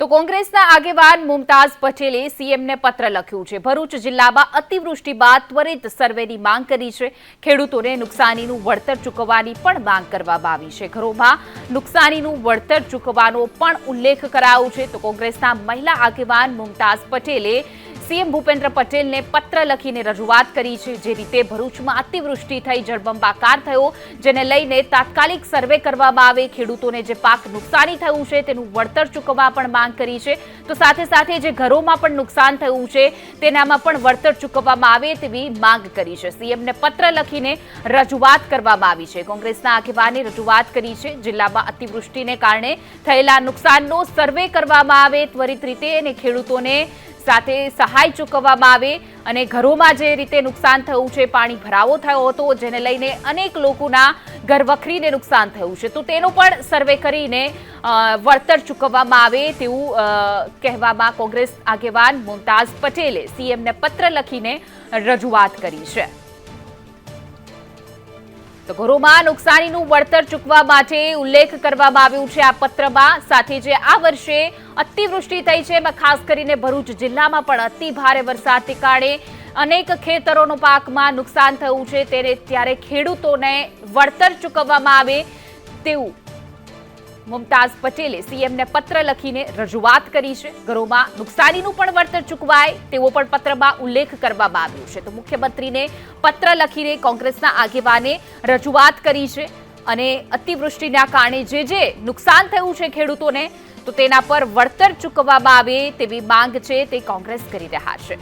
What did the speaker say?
તો કોંગ્રેસના આગેવાન મુમતાઝ પટેલે સીએમને પત્ર લખ્યું છે. ભરૂચ જિલ્લામાં અતિવૃષ્ટિ બાદ ત્વરિત સર્વેની માંગ કરી છે. ખેડૂતોને નુકસાનીનું વળતર ચૂકવવાની પણ માંગ કરવામાં આવી છે. ઘરોમાં નુકસાનીનું વળતર ચૂકવવાનો પણ ઉલ્લેખ કરાયો છે. તો કોંગ્રેસના મહિલા આગેવાન મુમતાઝ પટેલે સીએમ ભૂપેન્દ્ર પટેલને પત્ર લખીને રજૂઆત કરી છે. જે રીતે ભરૂચમાં અતિવૃષ્ટિ થઈ જળબંબાકાર થયો, જેને લઈને તાત્કાલિક સર્વે કરવામાં આવે. ખેડૂતોને જે પાક નુકસાની થયું છે, તેનું વળતર ચૂકવવા પણ માંગ કરી છે. તો સાથે સાથે જે ઘરોમાં પણ નુકસાન થયું છે, તેનામાં પણ વળતર ચૂકવવામાં આવે તેવી માંગ કરી છે. સીએમને પત્ર લખીને રજૂઆત કરવામાં આવી છે. કોંગ્રેસના આગેવાને રજૂઆત કરી છે. જિલ્લામાં અતિવૃષ્ટિને કારણે થયેલા નુકસાનનો સર્વે કરવામાં આવે, ત્વરિત રીતે, અને ખેડૂતોને સાથે સહાય ચૂકવવામાં આવે અને ઘરોમાં જે રીતે નુકસાન થયું છે, પાણી ભરાવો થયો હતો, જેને લઈને અનેક લોકોના ઘર વખરીને નુકસાન થયું છે. તો તેનો પણ સર્વે કરીને વળતર ચૂકવવામાં આવે તેવું કહેવામાં કોંગ્રેસ આગેવાન મુમતાઝ પટેલે સીએમને પત્ર લખીને રજૂઆત કરી છે. તો ઘરોમાં નુકસાનીનું વળતર ચૂકવા માટે ઉલ્લેખ કરવામાં આવ્યું છે આ પત્રમાં. સાથે જે આ વર્ષે અતિવૃષ્ટિ થઈ છે એમાં ખાસ કરીને ભરૂચ જિલ્લામાં પણ અતિ ભારે વરસાદને કારણે અનેક ખેતરોનો પાકમાં નુકસાન થયું છે. તેને ત્યારે ખેડૂતોને વળતર ચૂકવવામાં આવે તેવું મુમતાઝ પટેલે સીએમને પત્ર લખીને રજૂઆત કરી છે. ઘરોમાં નુકસાનીનું પણ વળતર ચૂકવાય તેવો પણ પત્રમાં ઉલ્લેખ કરવામાં આવ્યો છે. તો મુખ્યમંત્રીને પત્ર લખીને કોંગ્રેસના આગેવાને રજૂઆત કરી છે અને અતિવૃષ્ટિના કારણે જે જે નુકસાન થયું છે ખેડૂતોને, તો તેના પર વળતર ચૂકવવામાં આવે તેવી માંગ છે તે કોંગ્રેસ કરી રહ્યા છે.